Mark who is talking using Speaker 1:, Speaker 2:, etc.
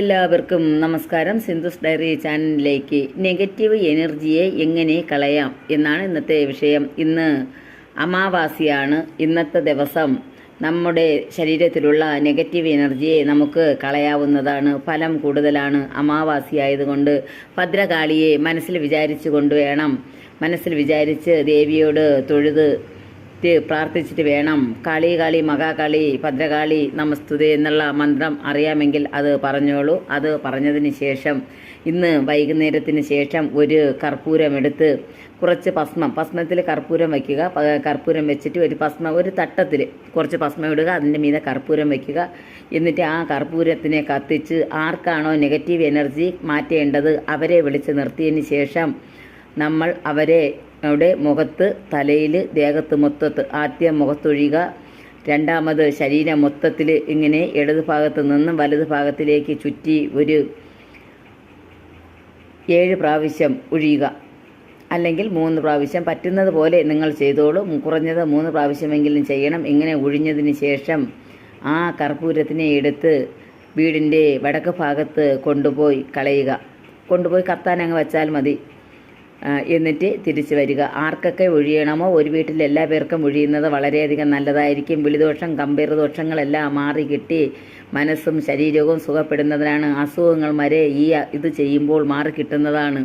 Speaker 1: എല്ലാവർക്കും നമസ്കാരം. സിന്ധുസ് ഡയറി ചാനലിലേക്ക് നെഗറ്റീവ് എനർജിയെ എങ്ങനെ കളയാം എന്നാണ് ഇന്നത്തെ വിഷയം. ഇന്ന് അമാവാസിയാണ്. ഇന്നത്തെ ദിവസം നമ്മുടെ ശരീരത്തിലുള്ള നെഗറ്റീവ് എനർജിയെ നമുക്ക് കളയാവുന്നതാണ്. ഫലം കൂടുതലാണ്. അമാവാസി ആയതുകൊണ്ട് ഭദ്രകാളിയെ മനസ്സിൽ വിചാരിച്ചുകൊണ്ട് കൊണ്ടുവേണം മനസ്സിൽ വിചാരിച്ച് ദേവിയോട് തൊഴുത് പ്രാർത്ഥിച്ചിട്ട് വേണം. കാളി കാളി മഹാകാളി ഭദ്രകാളി നമസ്തുതേ എന്നുള്ള മന്ത്രം അറിയാമെങ്കിൽ അത് പറഞ്ഞോളൂ. അത് പറഞ്ഞതിന് ശേഷം ഇന്ന് വൈകുന്നേരത്തിന് ശേഷം ഒരു കർപ്പൂരം എടുത്ത് കുറച്ച് ഭസ്മം ഭസ്മത്തിൽ കർപ്പൂരം വയ്ക്കുക. കർപ്പൂരം വെച്ചിട്ട് ഒരു ഭസ്മ ഒരു തട്ടത്തിൽ കുറച്ച് ഭസ്മം ഇടുക. അതിന്റെ മീതെ കർപ്പൂരം വയ്ക്കുക. എന്നിട്ട് ആ കർപ്പൂരത്തിനെ കത്തിച്ച് ആർക്കാണോ നെഗറ്റീവ് എനർജി മാറ്റേണ്ടത് അവരെ വിളിച്ച് നിർത്തിയതിന് ശേഷം നമ്മൾ അവരെ അവിടെ മുഖത്ത് തലയിൽ ദേഹത്ത് മൊത്തത്ത് ആദ്യം മുഖത്തൊഴിയുക രണ്ടാമത് ശരീരം മൊത്തത്തിൽ ഇങ്ങനെ ഇടത് ഭാഗത്ത് നിന്നും വലത് ഭാഗത്തിലേക്ക് ചുറ്റി ഒരു ഏഴ് പ്രാവശ്യം ഒഴിയുക. അല്ലെങ്കിൽ മൂന്ന് പ്രാവശ്യം. പറ്റുന്നത് പോലെ നിങ്ങൾ ചെയ്തോളൂ. കുറഞ്ഞത് മൂന്ന് പ്രാവശ്യമെങ്കിലും ചെയ്യണം. ഇങ്ങനെ ഒഴിഞ്ഞതിന് ശേഷം ആ കർപ്പൂരത്തിനെ എടുത്ത് വീടിന്റെ വടക്ക് ഭാഗത്ത് കൊണ്ടുപോയി കളയുക. കൊണ്ടുപോയി കത്താൻ അങ്ങ് വെച്ചാൽ മതി. എന്നിട്ട് തിരിച്ചു വരിക. ആർക്കൊക്കെ ഒഴിയണമോ? ഒരു വീട്ടിൽ എല്ലാ പേർക്കും ഒഴിയുന്നത് വളരെയധികം നല്ലതായിരിക്കും. വിളിദോഷം കമ്പീർ ദോഷങ്ങളെല്ലാം മാറി കിട്ടി. മനസ്സും ശരീരവും സുഖപ്പെടുന്നതിനാണ് അസുഖങ്ങൾ വരെ ഈ ഇത് ചെയ്യുമ്പോൾ മാറി കിട്ടുന്നതാണ്.